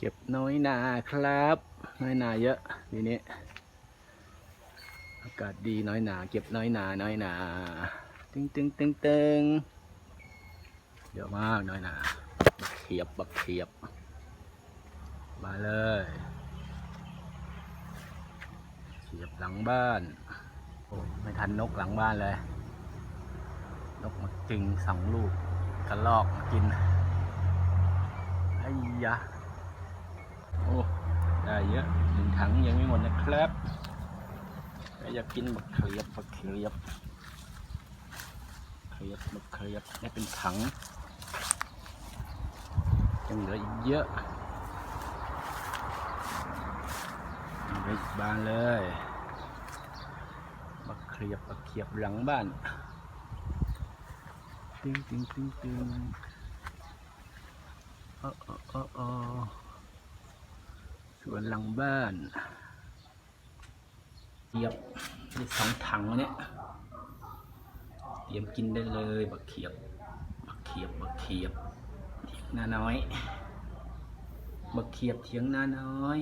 เก็บน้อยนาครับ น้อยนาเยอะทีนี้อากาศดีน้อยหนา เก็บน้อยหนา น้อยหนาตึงตึงตึงตึงเยอะมากน้อยหนาบักเขียบบักเขียบ มาเลยเขียบหลังบ้านโอ้ไม่ทันนกหลังบ้านเลย นกมาจึงสองลูกกระลอกมากินไอ้ยะ โอ้ได้เยอะหนึ่งถังยังไม่หมดนะครับอยากกินบักเขียบบักเขียบเขียบบักเขียบได้เป็นถังยังเหลืออีกเยอะยังเหลืออีกบานเลยบักเขียบบักเขียบหลังบ้านตึงตึงตึงตึงเออออเออเอ วนหลังบ้านเทียบสองถังเนี่ยเตรียมกินได้เลยบักเขียบบักเขียบบักเขียบเถียงนาน้อยบักเขียบเถียงนาน้อย